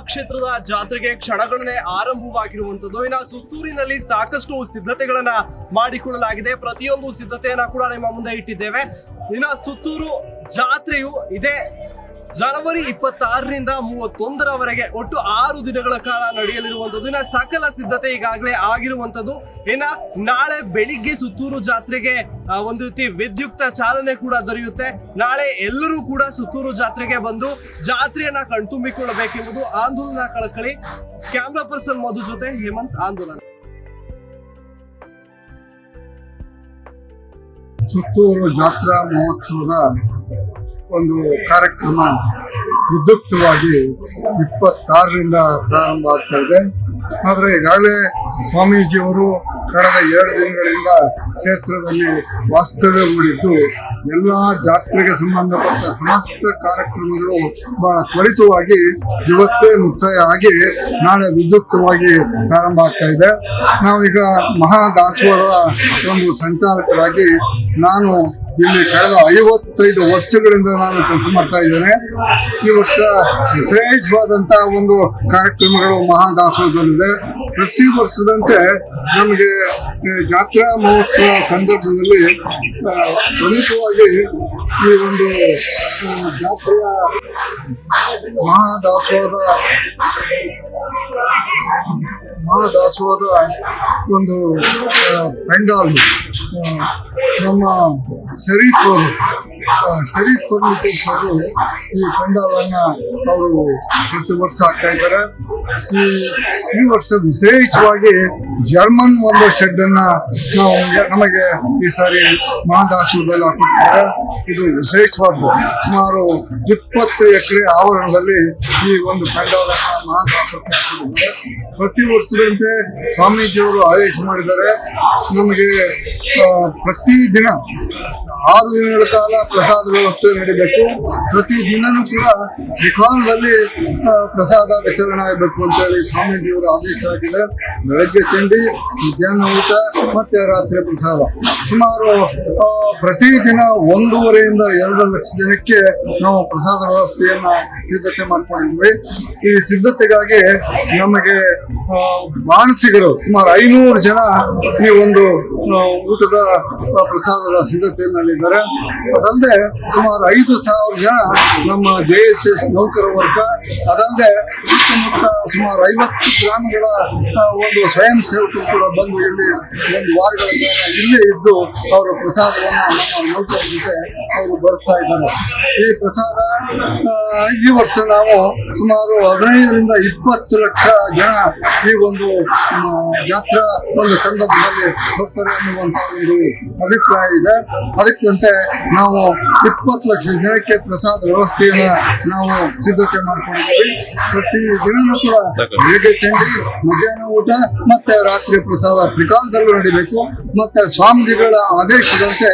ಕ್ಷೇತ್ರದ ಜಾತ್ರೆಗೆ ಕ್ಷಣಗಣನೆ ಆರಂಭವಾಗಿರುವಂತದ್ದು ಇನ್ನು ಸುತ್ತೂರಿನಲ್ಲಿ ಸಾಕಷ್ಟು ಸಿದ್ಧತೆಗಳನ್ನ ಮಾಡಿಕೊಳ್ಳಲಾಗಿದೆ. ಪ್ರತಿಯೊಂದು ಸಿದ್ಧತೆಯನ್ನ ಕೂಡ ನಿಮ್ಮ ಮುಂದೆ ಇಟ್ಟಿದ್ದೇವೆ. ಇನ್ನು ಸುತ್ತೂರು ಜಾತ್ರೆಯು ಇದೇ ಜನವರಿ ಇಪ್ಪತ್ತಾರರಿಂದ ಮೂವತ್ತೊಂದರವರೆಗೆ ಒಟ್ಟು ಆರು ದಿನಗಳ ಕಾಲ ನಡೆಯಲಿರುವಂತದ್ದು ಇನ್ನ ಸಕಲ ಸಿದ್ಧತೆ ಈಗಾಗಲೇ ಆಗಿರುವಂತದ್ದು ಇನ್ನ ನಾಳೆ ಬೆಳಿಗ್ಗೆ ಸುತ್ತೂರು ಜಾತ್ರೆಗೆ ಒಂದು ರೀತಿ ವಿದ್ಯುಕ್ತ ಚಾಲನೆ ಕೂಡ ದೊರೆಯುತ್ತೆ. ನಾಳೆ ಎಲ್ಲರೂ ಕೂಡ ಸುತ್ತೂರು ಜಾತ್ರೆಗೆ ಬಂದು ಜಾತ್ರೆಯನ್ನ ಕಣ್ತುಂಬಿಕೊಳ್ಳಬೇಕೆಂಬುದು ಆಂದೋಲನ ಕಳಕಳಿ. ಕ್ಯಾಮ್ರಾ ಪರ್ಸನ್ ಮಧು ಜೊತೆ ಹೇಮಂತ್ ಆಂದೋಲನ. ಸುತ್ತೂರು ಜಾತ್ರಾ ಮಹೋತ್ಸವದ ಒಂದು ಕಾರ್ಯಕ್ರಮ ವಿದ್ಯುಕ್ತವಾಗಿ ಇಪ್ಪತ್ತಾರರಿಂದ ಪ್ರಾರಂಭ ಆಗ್ತಾ ಇದೆ. ಆದರೆ ಈಗಾಗಲೇ ಸ್ವಾಮೀಜಿಯವರು ಕಳೆದ ಎರಡು ದಿನಗಳಿಂದ ಕ್ಷೇತ್ರದಲ್ಲಿ ವಾಸ್ತವ್ಯ ಹೂಡಿದ್ದು ಎಲ್ಲ ಜಾತ್ರೆಗೆ ಸಂಬಂಧಪಟ್ಟ ಸಮಸ್ತ ಕಾರ್ಯಕ್ರಮಗಳು ಬಹಳ ತ್ವರಿತವಾಗಿ ಇವತ್ತೇ ಮುಕ್ತಾಯ ಆಗಿ ನಾಳೆ ವಿದ್ಯುಕ್ತವಾಗಿ ಪ್ರಾರಂಭ ಆಗ್ತಾ ಇದೆ. ನಾವೀಗ ಮಹಾದಾಸೋಹದ ಒಂದು ಸಂಚಾಲಕರಾಗಿ ನಾನು ಇಲ್ಲಿ ಕಳೆದ ಐವತ್ತೈದು ವರ್ಷಗಳಿಂದ ನಾನು ಕೆಲಸ ಮಾಡ್ತಾ ಇದ್ದೇನೆ. ಈ ವರ್ಷ ವಿಶೇಷವಾದಂತಹ ಒಂದು ಕಾರ್ಯಕ್ರಮಗಳು ಮಹಾದಾಸೋಹದಲ್ಲಿದೆ ಪ್ರತಿ ವರ್ಷದಂತೆ ನಮಗೆ ಜಾತ್ರಾ ಮಹೋತ್ಸವ ಸಂದರ್ಭದಲ್ಲಿ ಪ್ರಮುಖವಾಗಿ ಈ ಒಂದು ಜಾತ್ರೆಯ ಮಹಾದಾಸೋಹದ ಮಹಾದಾಸೋಹದ ಒಂದು ಪೆಂಡಾಲ್ ನಮ್ಮ ಶರೀಫ್ ಅವರು ಶರೀಫ್ ಫರ್ನಿಚರ್ಸ್ ಅವರು ಈ ಪೆಂಡಾಲನ್ನು ಅವರು ಪ್ರತಿ ವರ್ಷ ಆಗ್ತಾ ಇದ್ದಾರೆ. ಈ ಈ ವರ್ಷ ವಿಶೇಷವಾಗಿ ಜರ್ಮನ್ ಒಂದು ಶೆಡ್ ಅನ್ನ ನಾವು ನಮಗೆ ಈ ಸಾರಿ ಮಹಾದಾಸೋಹದಲ್ಲಿ ಹಾಕಿದ್ದಾರೆ ಇದು ವಿಶೇಷವಾದ್ದು. ಸುಮಾರು ಇಪ್ಪತ್ತು ಎಕರೆ ಆವರಣದಲ್ಲಿ ಈ ಒಂದು ಪೆಂಡಾಲನ್ನ ಮಹಾದಾಸಕ್ಕೆ ಪ್ರತಿ ವರ್ಷದಂತೆ ಸ್ವಾಮೀಜಿಯವರು ಆದೇಶ ಮಾಡಿದ್ದಾರೆ. ನಮಗೆ ಪ್ರತಿ ದಿನ ಆರು ದಿನಗಳ ಕಾಲ ಪ್ರಸಾದ ವ್ಯವಸ್ಥೆ ನಡೀಬೇಕು. ಪ್ರತಿ ದಿನನೂ ಕೂಡ ತ್ರಿಕೋನದಲ್ಲಿ ಪ್ರಸಾದ ವಿತರಣೆ ಆಗಬೇಕು ಅಂತೇಳಿ ಸ್ವಾಮೀಜಿಯವರ ಆದೇಶ ಆಗಿದೆ. ಬೆಳಗ್ಗೆ ತಿಂಡಿ, ಮಧ್ಯಾಹ್ನ ಊಟ, ಮತ್ತೆ ರಾತ್ರಿ ಪ್ರಸಾದ. ಸುಮಾರು ಪ್ರತಿ ಪ್ರತಿದಿನ ಒಂದೂವರೆಯಿಂದ ಎರಡು ಲಕ್ಷ ಜನಕ್ಕೆ ನಾವು ಪ್ರಸಾದ ವ್ಯವಸ್ಥೆಯನ್ನ ಸಿದ್ಧತೆ ಮಾಡ್ಕೊಂಡಿದ್ವಿ. ಈ ಸಿದ್ಧತೆಗಾಗಿ ನಮಗೆ ಮಾನಸಿಗರು ಸುಮಾರು ಐನೂರು ಜನ ಈ ಒಂದು ಊಟದ ಪ್ರಸಾದದ ಪ್ರಸಾದದ ಸಿದ್ಧತೆಯಲ್ಲಿದ್ದಾರೆ ಅದಲ್ಲದೆ ಸುಮಾರು ಐದು ಸಾವಿರ ಜನ ನಮ್ಮ ಜೆ ಎಸ್ ಎಸ್ ನೌಕರ ವರ್ಗ ಅದಲ್ಲದೆ ಸುತ್ತಮುತ್ತ ಸುಮಾರು ಐವತ್ತು ಗ್ರಾಮಗಳ ಒಂದು ಸ್ವಯಂ ಸೇವಕರು ಕೂಡ ಬಂದು ಇಲ್ಲಿ ಒಂದು ವಾರಗಳ ಇಲ್ಲೇ ಇದ್ದು ಅವರ ಪ್ರಸಾದವನ್ನು ನಮ್ಮ ನೌಕರ ಜೊತೆ ಅವರು ಬರ್ತಾ ಇದ್ದಾರೆ. ಈ ಪ್ರಸಾದ ಈ ವರ್ಷ ನಾವು ಸುಮಾರು ಹದಿನೈದರಿಂದ ಇಪ್ಪತ್ತು ಲಕ್ಷ ಜನ ಈ ಒಂದು ಜಾತ್ರಾ ಒಂದು ಸಂದರ್ಭದಲ್ಲಿ ಬರ್ತಾರೆ ಅನ್ನುವಂಥ ಒಂದು ಅಭಿಪ್ರಾಯ ಇದೆ. ಅದಕ್ಕಂತೆ ನಾವು ಇಪ್ಪತ್ತು ಲಕ್ಷ ಜನಕ್ಕೆ ಪ್ರಸಾದ ವ್ಯವಸ್ಥೆಯನ್ನು ನಾವು ಸಿದ್ಧತೆ ಮಾಡ್ಕೊಂಡಿದ್ದೀವಿ. ಪ್ರತಿ ದಿನನೂ ಕೂಡ ಮಧ್ಯಾಹ್ನ ಊಟ, ಮತ್ತೆ ರಾತ್ರಿ ಪ್ರಸಾದ ತ್ರಿಕಾಲದಲ್ಲೂ ನಡಿಬೇಕು. ಮತ್ತೆ ಸ್ವಾಮೀಜಿಗಳ ಆದೇಶದಂತೆ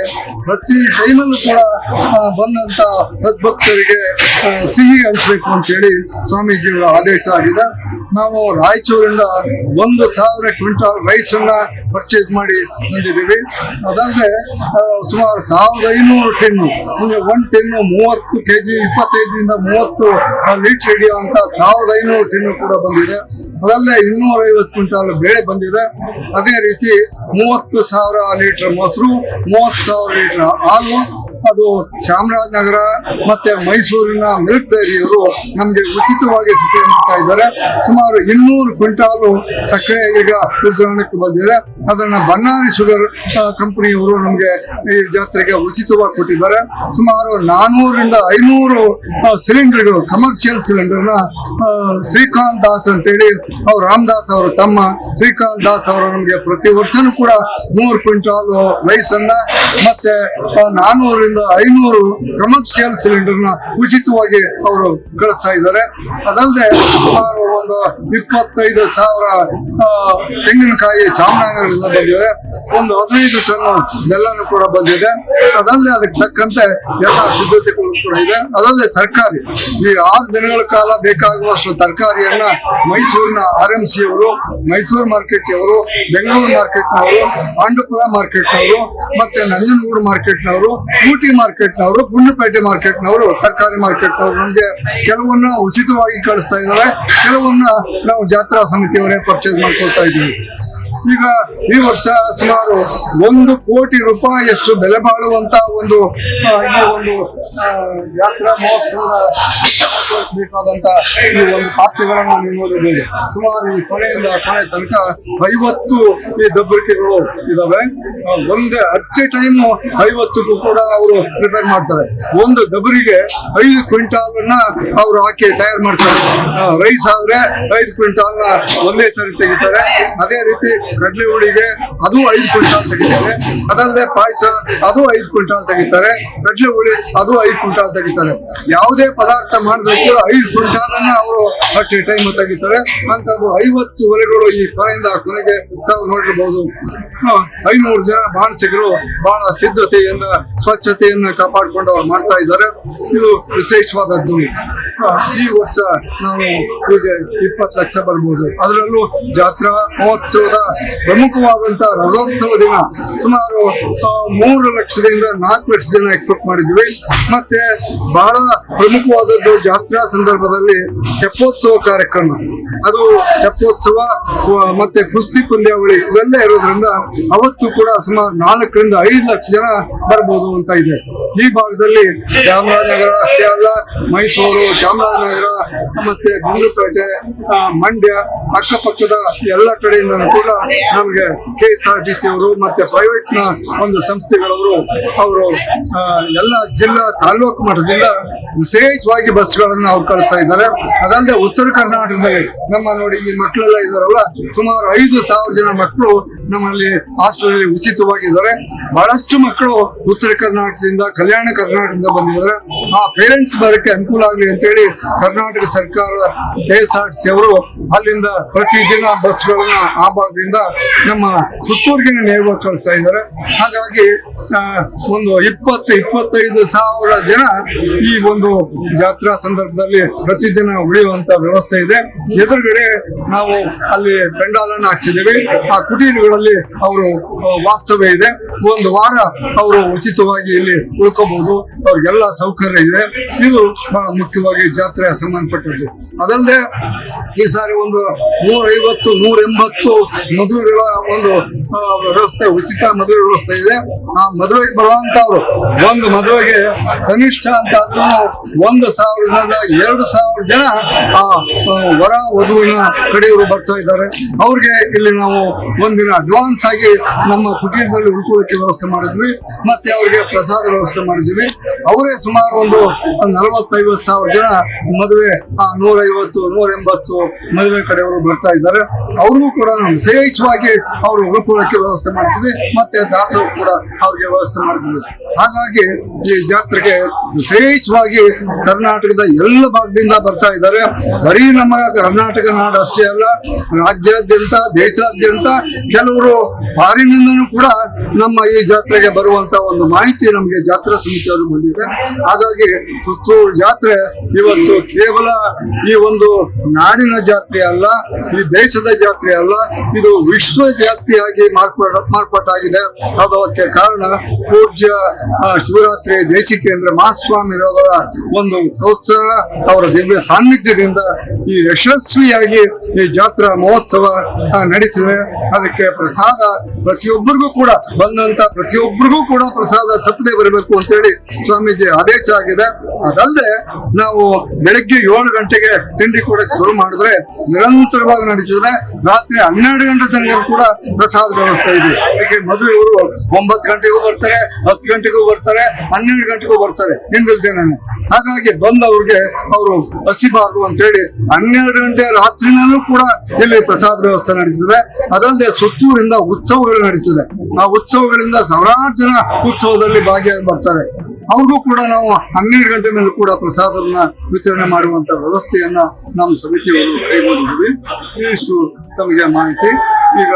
ಪ್ರತಿ ಟೈಮಲ್ಲೂ ಕೂಡ ಬಂದಂತ ಸದ್ಭಕ್ತರಿಗೆ ಸಿಹಿ ಹಂಚಬೇಕು ಅಂತೇಳಿ ಸ್ವಾಮೀಜಿಗಳ ಆದೇಶ ಆಗಿದೆ. ನಾವು ರಾಯಚೂರಿಂದ ಒಂದು ಸಾವಿರ ಕ್ವಿಂಟಾಲ್ ರೈಸ್ ಅನ್ನ ಪರ್ಚೇಸ್ ಮಾಡಿ ತಂದಿದ್ದೀವಿ. ಅದಲ್ಲದೆ ಸುಮಾರು ಸಾವಿರದ ಐನೂರು ಟೆನ್ನು, ಅಂದರೆ ಒನ್ ಟೆನ್ನು ಮೂವತ್ತು ಕೆ ಜಿ ಇಪ್ಪತ್ತೈದರಿಂದ ಮೂವತ್ತು ಲೀಟ್ರ್ ಹಿಡಿಯುವಂಥ ಸಾವಿರದ ಐನೂರು ಟೆನ್ನು ಕೂಡ ಬಂದಿದೆ. ಅದಲ್ಲದೆ ಇನ್ನೂರೈವತ್ತು ಕ್ವಿಂಟಾಲ್ ಬೇಳೆ ಬಂದಿದೆ. ಅದೇ ರೀತಿ ಮೂವತ್ತು ಸಾವಿರ ಲೀಟ್ರ್ ಮೊಸರು, ಮೂವತ್ತು ಸಾವಿರ ಲೀಟ್ರ್ ಹಾಲು, ಅದು ಚಾಮರಾಜನಗರ ಮತ್ತೆ ಮೈಸೂರಿನ ಮಿಲ್ಕ್ ಡೈರಿಯವರು ನಮಗೆ ಉಚಿತವಾಗಿ ಸಪ್ಲೈ ಮಾಡ್ತಾ ಇದ್ದಾರೆ. ಸುಮಾರು ಇನ್ನೂರು ಕ್ವಿಂಟಾಲು ಸಕ್ಕರೆ ಈಗ ಉಗ್ರಾಣಕ್ಕೆ ಬಂದಿದೆ. ಅದನ್ನ ಬನ್ನಾರಿ ಶುಗರ್ ಕಂಪನಿಯವರು ನಮಗೆ ಈ ಜಾತ್ರೆಗೆ ಉಚಿತವಾಗಿ ಕೊಟ್ಟಿದ್ದಾರೆ. ಸುಮಾರು ನಾನೂರರಿಂದ ಐನೂರು ಸಿಲಿಂಡರ್ಗಳು ಕಮರ್ಷಿಯಲ್ ಸಿಲಿಂಡರ್ನ ಶ್ರೀಕಾಂತ್ ದಾಸ್ ಅಂತೇಳಿ ಅವ್ರು, ರಾಮದಾಸ್ ಅವರು ತಮ್ಮ, ಶ್ರೀಕಾಂತ್ ದಾಸ್ ಅವರು ನಮಗೆ ಪ್ರತಿ ವರ್ಷನೂ ಕೂಡ ಮೂರು ಕ್ವಿಂಟಾಲ್ ರೈಸ್ ಅನ್ನ ಮತ್ತೆ ನಾನೂರರಿಂದ ಐನೂರು ಕಮರ್ಷಿಯಲ್ ಸಿಲಿಂಡರ್ನ ಉಚಿತವಾಗಿ ಅವರು ಕಳಿಸ್ತಾ ಇದ್ದಾರೆ. ಅದಲ್ಲದೆ ಸುಮಾರು ಒಂದು ಇಪ್ಪತ್ತೈದು ಸಾವಿರ ತೆಂಗಿನಕಾಯಿ ಚಾಮರಾಜನಗರ ತಮಿಳುನಾಡಿಂದ ಬಂದಿದೆ ಒಂದು ಹದಿನೈದು ಟನ್ ಬೆಲ್ಲನೂ ಕೂಡ ಬಂದಿದೆ. ಅದಲ್ಲದೆ ಅದಕ್ಕೆ ತಕ್ಕಂತೆ ಎಲ್ಲ ಸಿದ್ಧತೆಗಳು ಕೂಡ ಇದೆ. ಅದಲ್ಲದೆ ತರಕಾರಿ, ಈ ಆರು ದಿನಗಳ ಕಾಲ ಬೇಕಾಗುವಷ್ಟು ತರಕಾರಿಯನ್ನ ಮೈಸೂರಿನ ಆರ್ ಎಂ ಸಿ ಅವರು ಮೈಸೂರು ಮಾರ್ಕೆಟ್ ಅವರು ಬೆಂಗಳೂರು ಮಾರ್ಕೆಟ್ನವರು ಆಂಡಪುರ ಮಾರ್ಕೆಟ್ನವರು, ಮತ್ತೆ ನಂಜನಗೂಡು ಮಾರ್ಕೆಟ್ನವರು, ಊಟಿ ಮಾರ್ಕೆಟ್ನವರು, ಗುಂಡ್ಲುಪೇಟೆ ಮಾರ್ಕೆಟ್ನವರು ತರಕಾರಿ ಮಾರ್ಕೆಟ್ನವರು ನಮಗೆ ಕೆಲವನ್ನ ಉಚಿತವಾಗಿ ಕಳಿಸ್ತಾ ಇದ್ದಾರೆ. ಕೆಲವನ್ನ ನಾವು ಜಾತ್ರಾ ಸಮಿತಿಯವರೇ ಪರ್ಚೇಸ್ ಮಾಡ್ಕೊಳ್ತಾ ಇದ್ದೀವಿ. ಈಗ ಈ ವರ್ಷ ಸುಮಾರು ಒಂದು ಕೋಟಿ ರೂಪಾಯಿಯಷ್ಟು ಬೆಲೆ ಬಾಳುವಂತ ಒಂದು ಒಂದು ಯಾತ್ರಾ ಮಹೋತ್ಸವದ ಬೇಕಾದಂತ ಈ ಒಂದು ಪಾತ್ರಗಳನ್ನು ನೋಡಬಹುದು ಸುಮಾರು ಈ ಕೊನೆಯಿಂದ ಕೊನೆ ತನಕ ಐವತ್ತು ಈ ದಬ್ಬರಿಕೆಗಳು ಇದಾವೆ. ಒಂದೇ ಅಟ್ ಎ ಟೈಮ್ ಐವತ್ತಕ್ಕೂ ಕೂಡ ಅವರು ಪ್ರಿಪೇರ್ ಮಾಡ್ತಾರೆ. ಒಂದು ಡಬರಿಗೆ ಐದು ಕ್ವಿಂಟಾಲ್ ಅನ್ನ ಅವರು ಹಾಕಿ ತಯಾರು ಮಾಡ್ತಾರೆ. ರೈಸ್ ಆದ್ರೆ ಐದು ಕ್ವಿಂಟಾಲ್ ಒಂದೇ ಸರಿ ತೆಗಿತಾರೆ. ಅದೇ ರೀತಿ ಕಡಲೆ ಹುಳಿಗೆ ಅದು ಐದು ಕ್ವಿಂಟಾಲ್ ತೆಗಿತಾರೆ. ಅದಲ್ಲದೆ ಪಾಯಸ ಅದು ಐದು ಕ್ವಿಂಟಾಲ್ ತೆಗಿತಾರೆ. ಕಡಲೆ ಹುಳಿ ಅದು ಐದು ಕ್ವಿಂಟಾಲ್ ತೆಗಿತಾರೆ. ಯಾವುದೇ ಪದಾರ್ಥ ಮಾಡಿದ್ರೆ ಐದು ಕ್ವಿಂಟಾಲ್ ಅನ್ನ ಅವರು ಅಟ್ ಟೈಮ್ ತೆಗಿತಾರೆ. ಅಂತದ್ದು ಐವತ್ತು ವರೆಗಳು ಈ ಕೊನೆಯಿಂದ ಕೊನೆಗೆ ತಾವು ನೋಡಿರಬಹುದು ಐನೂರು ಜನ ಬಾಣಸಿಗರು ಬಹಳ ಸಿದ್ಧತೆಯನ್ನ, ಸ್ವಚ್ಛತೆಯನ್ನ ಕಾಪಾಡಿಕೊಂಡು ಅವ್ರು ಮಾಡ್ತಾ ಇದ್ದಾರೆ. ಇದು ವಿಶೇಷವಾದದ್ದು ಈ ವರ್ಷ ನಾವು ಈಗ ಇಪ್ಪತ್ತು ಲಕ್ಷ ಬರ್ಬೋದು. ಅದರಲ್ಲೂ ಜಾತ್ರಾ ಮಹೋತ್ಸವದ ಪ್ರಮುಖವಾದಂತ ರಥೋತ್ಸವ ದಿನ. ಸುಮಾರು ಮೂರು ಲಕ್ಷದಿಂದ ನಾಲ್ಕು ಲಕ್ಷ ಜನ ಎಕ್ಸ್ಪೆಕ್ಟ್ ಮಾಡಿದ್ವಿ ಮತ್ತೆ ಬಹಳ ಪ್ರಮುಖವಾದದ್ದು ಜಾತ್ರಾ ಸಂದರ್ಭದಲ್ಲಿ ತೆಪ್ಪೋತ್ಸವ ಕಾರ್ಯಕ್ರಮ. ಅದು ತೆಪ್ಪೋತ್ಸವ ಮತ್ತೆ ಕುಸ್ತಿ ಪಂದ್ಯಾವಳಿ ಇವೆಲ್ಲ ಇರೋದ್ರಿಂದ ಅವತ್ತು ಕೂಡ ಸುಮಾರು ನಾಲ್ಕರಿಂದ ಐದು ಲಕ್ಷ ಜನ ಬರ್ಬೋದು ಅಂತ ಇದೆ. ಈ ಭಾಗದಲ್ಲಿ ಚಾಮರಾಜನಗರ, ಅಷ್ಟೇ ಅಲ್ಲ, ಮೈಸೂರು, ಚಾಮರಾಜನಗರ, ಮತ್ತೆ ಗುಂಡ್ಲುಪೇಟೆ ಮಂಡ್ಯ, ಅಕ್ಕಪಕ್ಕದ ಎಲ್ಲ ಕಡೆಯಿಂದ ಕೂಡ ನಮಗೆ K S R T C ಅವರು ಮತ್ತೆ ಪ್ರೈವೇಟ್ನ ಒಂದು ಸಂಸ್ಥೆಗಳವರು, ಅವರು ಎಲ್ಲ ಜಿಲ್ಲಾ, ತಾಲೂಕು ಮಟ್ಟದಿಂದ ವಿಶೇಷವಾಗಿ ಬಸ್ಗಳನ್ನು ಅವ್ರು ಕಳಿಸ್ತಾ ಇದ್ದಾರೆ. ಅದಲ್ಲದೆ ಉತ್ತರ ಕರ್ನಾಟಕದಲ್ಲಿ ನಮ್ಮ ನೋಡಿ ಈ ಮಕ್ಕಳೆಲ್ಲ ಇದಾರಲ್ಲ ಸುಮಾರು ಐದು ಸಾವಿರ ಜನ ಮಕ್ಕಳು ನಮ್ಮಲ್ಲಿ ಹಾಸ್ಟೆಲ್ ಉಚಿತವಾಗಿದ್ದಾರೆ. ಬಹಳಷ್ಟು ಮಕ್ಕಳು ಉತ್ತರ ಕರ್ನಾಟಕದಿಂದ, ಕಲ್ಯಾಣ ಕರ್ನಾಟಕದಿಂದ ಬಂದಿದ್ದಾರೆ. ಆ ಪೇರೆಂಟ್ಸ್ ಬರಕ್ಕೆ ಅನುಕೂಲ ಆಗಲಿ ಅಂತೇಳಿ ಕರ್ನಾಟಕ ಸರ್ಕಾರ K S R T C ಅವರು ಅಲ್ಲಿಂದ ಪ್ರತಿದಿನ ಬಸ್ಗಳನ್ನ ಆ ಭಾಗದಿಂದ ನಮ್ಮ ಸುತ್ತೂರಿಗೆ ನೇರವಾಗಿ ಕಳಿಸ್ತಾ ಇದ್ದಾರೆ. ಹಾಗಾಗಿ ಒಂದು ಇಪ್ಪತ್ತು ಇಪ್ಪತ್ತೈದು ಸಾವಿರ ಜನ ಈ ಒಂದು ಜಾತ್ರಾ ಸಂದರ್ಭದಲ್ಲಿ ಪ್ರತಿದಿನ ಉಳಿಯುವಂತ ವ್ಯವಸ್ಥೆ ಇದೆ. ಎದುರುಗಡೆ ನಾವು ಅಲ್ಲಿ ಪೆಂಡಾಲನ್ನು ಹಾಕ್ಸಿದ್ದೀವಿ ಆ ಕುಟೀರಗಳಲ್ಲಿ ಅವರು ವಾಸ್ತವ್ಯ ಇದೆ. ಒಂದು ವಾರ ಅವರು ಉಚಿತವಾಗಿ ಇಲ್ಲಿ ಉಳ್ಕೋಬಹುದು ಅವ್ರಿಗೆಲ್ಲ ಸೌಕರ್ಯ ಇದೆ. ಇದು ಬಹಳ ಮುಖ್ಯವಾಗಿ ಜಾತ್ರೆ ಸಂಬಂಧಪಟ್ಟದ್ದು. ಅದಲ್ಲದೆ ಈ ಸಾರಿ ಒಂದು ನೂರೈವತ್ತು ನೂರ ಎಂಬತ್ತು ಮದುವೆಗಳ ಒಂದು ವ್ಯವಸ್ಥೆ, ಉಚಿತ ಮದುವೆ ವ್ಯವಸ್ಥೆ ಇದೆ. ಆ ಮದುವೆಗೆ ಬರುವಂತವ್ರು, ಒಂದು ಮದುವೆಗೆ ಕನಿಷ್ಠ ಅಂತ ಒಂದು ಸಾವಿರದಿಂದ ಎರಡು ಸಾವಿರ ಜನ, ಆ ವರ ವಧುವಿನ ಕಡೆಯವರು ಬರ್ತಾ ಇದ್ದಾರೆ. ಅವ್ರಿಗೆ ಇಲ್ಲಿ ನಾವು ಒಂದಿನ ಅಡ್ವಾನ್ಸ್ ಆಗಿ ನಮ್ಮ ಕುಟೀರದಲ್ಲಿ ಉಳ್ಕೊಳ್ಳೋಕೆ ವ್ಯವಸ್ಥೆ ಮಾಡಿದ್ವಿ. ಮತ್ತೆ ಅವ್ರಿಗೆ ಪ್ರಸಾದ ವ್ಯವಸ್ಥೆ ಮಾಡಿದ್ವಿ ಅವರೇ ಸುಮಾರು ಒಂದು ನಲವತ್ತೈವತ್ತು ಸಾವಿರ ಜನ ಮದುವೆ, ಆ, ನೂರೈವತ್ತು ನೂರ ಎಂಬತ್ತು ಮದುವೆ ಕಡೆಯವರು ಬರ್ತಾ ಇದ್ದಾರೆ. ಅವ್ರಿಗೂ ಕೂಡ ನಾವು ವಿಶೇಷವಾಗಿ ಅವರು ಉಳ್ಕೊಳ್ಳೋಕೆ ವ್ಯವಸ್ಥೆ ಮಾಡ್ತೀವಿ. ಮತ್ತೆ ದಾಸೋಹ ಕೂಡ ಅವ್ರಿಗೆ ವ್ಯವಸ್ಥೆ ಮಾಡ್ತೀವಿ. ಹಾಗಾಗಿ ಈ ಜಾತ್ರೆಗೆ ವಿಶೇಷವಾಗಿ ಕರ್ನಾಟಕದ ಎಲ್ಲ ಭಾಗದಿಂದ ಬರ್ತಾ ಇದ್ದಾರೆ. ಬರೀ ನಮ್ಮ ಕರ್ನಾಟಕ ನಾಡು ಅಷ್ಟೇ ಅಲ್ಲ, ರಾಜ್ಯಾದ್ಯಂತ, ದೇಶಾದ್ಯಂತ ಕೆಲವರು ಫಾರಿನ್ ಇಂದನೂ ಕೂಡ ನಮ್ಮ ಈ ಜಾತ್ರೆಗೆ ಬರುವಂತ ಒಂದು ಮಾಹಿತಿ ನಮಗೆ ಜಾತ್ರಾ ಸಮಿತಿಯವರು ಬಂದಿದೆ. ಹಾಗಾಗಿ ಸುತ್ತೂರು ಜಾತ್ರೆ ಇವತ್ತು ಕೇವಲ ಈ ಒಂದು ನಾಡಿನ ಜಾತ್ರೆ ಅಲ್ಲ, ಈ ದೇಶದ ಜಾತ್ರೆ ಅಲ್ಲ, ಇದು ವಿಶ್ವ ಜಾತ್ರೆಯಾಗಿ ಮಾರ್ಪಾಟ ಮಾರ್ಪಾಟಾಗಿದೆ ಅದಕ್ಕೆ ಕಾರಣ ಪೂಜ್ಯ ಶಿವರಾತ್ರಿ ದೇಶಿಕೇಂದ್ರ ಮಹಾಸ್ವಾಮಿರವರ ಒಂದು ಪ್ರೋತ್ಸಾಹ, ಅವರ ದಿವ್ಯ ಸಾನ್ನಿಧ್ಯದಿಂದ ಈ ಯಶಸ್ವಿಯಾಗಿ ಈ ಜಾತ್ರಾ ಮಹೋತ್ಸವ ನಡೀತದೆ. ಅದಕ್ಕೆ ಪ್ರಸಾದ ಪ್ರತಿಯೊಬ್ಬರಿಗೂ ಕೂಡ, ಬಂದಂತ ಪ್ರತಿಯೊಬ್ಬರಿಗೂ ಕೂಡ ಪ್ರಸಾದ ತಪ್ಪದೆ ಬರಬೇಕು ಅಂತೇಳಿ ಸ್ವಾಮೀಜಿ ಆದೇಶ ಆಗಿದೆ. ಅದಲ್ಲದೆ ನಾವು ಬೆಳಗ್ಗೆ ಏಳು ಗಂಟೆಗೆ ತಿಂಡಿ ಕೊಡಕ್ಕೆ ಶುರು ಮಾಡಿದ್ರೆ ನಿರಂತರವಾಗಿ ನಡೆಸಿದ್ರೆ ರಾತ್ರಿ ಹನ್ನೆರಡು ಗಂಟೆ ತನಕ ಕೂಡ ಪ್ರಸಾದ ವ್ಯವಸ್ಥೆ ಇದೆ. ಯಾಕೆ ಮದುವೆಯವರು ಒಂಬತ್ತು ಗಂಟೆಗೂ ಬರ್ತಾರೆ, ಹತ್ತು ಗಂಟೆಗೂ ಬರ್ತಾರೆ, ಹನ್ನೆರಡು ಗಂಟೆಗೂ ಬರ್ತಾರೆ ಹಿಂದಿಲ್ದೇನೆ ಹಾಗಾಗಿ ಬಂದವ್ರಿಗೆ ಅವರು ಹಸಿಬಾರದು ಅಂತ ಹೇಳಿ ಹನ್ನೆರಡು ಗಂಟೆ ರಾತ್ರಿನಲ್ಲೂ ಕೂಡ ಇಲ್ಲಿ ಪ್ರಸಾದ ವ್ಯವಸ್ಥೆ ನಡೆಸಿದೆ ಅದಲ್ಲದೆ ಸುತ್ತೂರಿಂದ ಉತ್ಸವಗಳು ನಡೀತದೆ ಆ ಉತ್ಸವಗಳಿಂದ ಸಾವಿರಾರು ಜನ ಉತ್ಸವದಲ್ಲಿ ಭಾಗಿಯಾಗಿ ಬರ್ತಾರೆ. ಅವ್ರಿಗೂ ಕೂಡ ನಾವು ಹನ್ನೆರಡು ಗಂಟೆ ಮೇಲೆ ಕೂಡ ಪ್ರಸಾದವನ್ನ ವಿತರಣೆ ಮಾಡುವಂತ ವ್ಯವಸ್ಥೆಯನ್ನ ನಮ್ಮ ಸಮಿತಿಯವರು ಕೈಗೊಂಡಿದ್ವಿ ಇಷ್ಟು ತಮಗೆ ಮಾಹಿತಿ. ಈಗ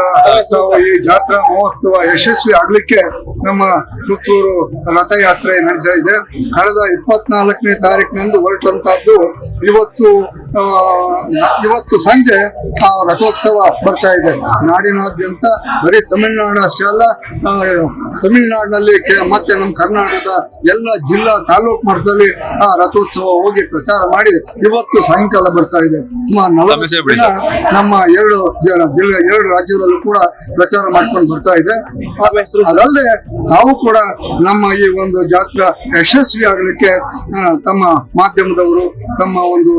ತಾವು ಈ ಜಾತ್ರಾ ಮಹೋತ್ಸವ ಯಶಸ್ವಿ ಆಗ್ಲಿಕ್ಕೆ ನಮ್ಮ ಪುತ್ತೂರು ರಥಯಾತ್ರೆ ನಡೆಸ್ತಾ ಇದೆ. ಕಳೆದ ಇಪ್ಪತ್ನಾಲ್ಕನೇ ತಾರೀಕಿನಂದು ಹೊರಟಂತಹದ್ದು ಇವತ್ತು ಇವತ್ತು ಸಂಜೆ ಆ ರಥೋತ್ಸವ ಬರ್ತಾ ಇದೆ. ನಾಡಿನಾದ್ಯಂತ ಬರೀ ತಮಿಳುನಾಡು ಅಷ್ಟೇ ಅಲ್ಲ ತಮಿಳುನಾಡಿನಲ್ಲಿ ಮತ್ತೆ ನಮ್ಮ ಕರ್ನಾಟಕದ ಎಲ್ಲ ಜಿಲ್ಲಾ ತಾಲೂಕು ಮಟ್ಟದಲ್ಲಿ ಆ ರಥೋತ್ಸವ ಹೋಗಿ ಪ್ರಚಾರ ಮಾಡಿ ಇವತ್ತು ಸಾಯಂಕಾಲ ಬರ್ತಾ ಇದೆ. ಸುಮಾರು ನಲವತ್ತು ದಿನ ನಮ್ಮ ಎರಡು ಜಿಲ್ಲೆ ಎರಡು ರಾಜ್ಯದಲ್ಲೂ ಕೂಡ ಪ್ರಚಾರ ಮಾಡ್ಕೊಂಡು ಬರ್ತಾ ಇದೆ. ಅದ್- ಅದಲ್ಲದೆ ತಾವು ಕೂಡ ನಮ್ಮ ಈ ಒಂದು ಜಾತ್ರಾ ಯಶಸ್ವಿ ಆಗಲಿಕ್ಕೆ ತಮ್ಮ ಮಾಧ್ಯಮದವರು ತಮ್ಮ ಒಂದು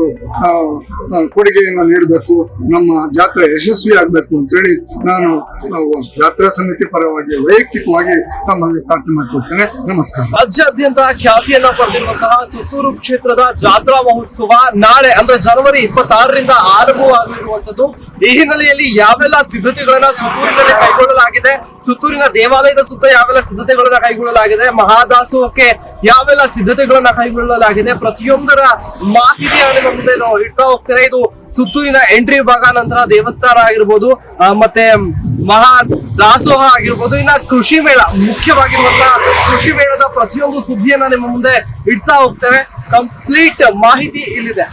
ಆ, ಕೊಡುಗೆಯನ್ನು ನೀಡಬೇಕು ನಮ್ಮ ಜಾತ್ರೆ ಯಶಸ್ವಿ ಆಗಬೇಕು ಅಂತೇಳಿ ನಾನು ನಾವು ಜಾತ್ರಾ ಸಮಿತಿ ಪರವಾಗಿ ವೈಯಕ್ತಿಕವಾಗಿ ತಮ್ಮಲ್ಲಿ ಪ್ರಾರ್ಥನೆ ಮಾಡ್ಕೊಳ್ತೇನೆ. ನಮಸ್ಕಾರ. ರಾಜ್ಯಾದ್ಯಂತ ಖ್ಯಾತಿಯನ್ನ ಪಡೆದಿರುವಂತಹ ಸುತ್ತೂರು ಕ್ಷೇತ್ರದ ಜಾತ್ರಾ ಮಹೋತ್ಸವ ನಾಳೆ ಅಂದ್ರೆ ಜನವರಿ ಇಪ್ಪತ್ತಾರರಿಂದ ಆರಂಭವಾಗಿರುವಂತದ್ದು ಈ ಹಿನ್ನೆಲೆಯಲ್ಲಿ ಯಾವೆಲ್ಲ ಸಿದ್ಧತೆಗಳನ್ನ ಸುತ್ತೂರಿನಲ್ಲಿ ಕೈಗೊಳ್ಳಲಾಗಿದೆ ಸುತ್ತೂರಿನ ದೇವಾಲಯದ ಸುತ್ತ ಯಾವೆಲ್ಲ ಸಿದ್ಧತೆಗಳನ್ನ ಕೈಗೊಳ್ಳಲಾಗಿದೆ ಮಹಾದಾಸೋಹಕ್ಕೆ ಯಾವೆಲ್ಲ ಸಿದ್ಧತೆಗಳನ್ನ ಕೈಗೊಳ್ಳಲಾಗಿದೆ ಪ್ರತಿಯೊಂದರ ಮಾಹಿತಿಯನ್ನು ನಿಮ್ಮ ಮುಂದೆ ನಾವು ಇಡ್ತಾ ಹೋಗ್ತಾರೆ ಇದು ಸುತ್ತೂರಿನ ಎಂಟ್ರಿ ಭಾಗ ನಂತರ ದೇವಸ್ಥಾನ ಆಗಿರ್ಬೋದು ಮತ್ತೆ ಮಹಾ ದಾಸೋಹ ಆಗಿರ್ಬೋದು, ಇನ್ನ ಕೃಷಿ ಮೇಳ ಮುಖ್ಯವಾಗಿರುವಂತಹ ಕೃಷಿ ಮೇಳದ ಪ್ರತಿಯೊಂದು ಸುದ್ದಿಯನ್ನ ನಿಮ್ಮ ಮುಂದೆ ಇಡ್ತಾ ಹೋಗ್ತೇವೆ. ಕಂಪ್ಲೀಟ್ ಮಾಹಿತಿ ಇಲ್ಲಿದೆ.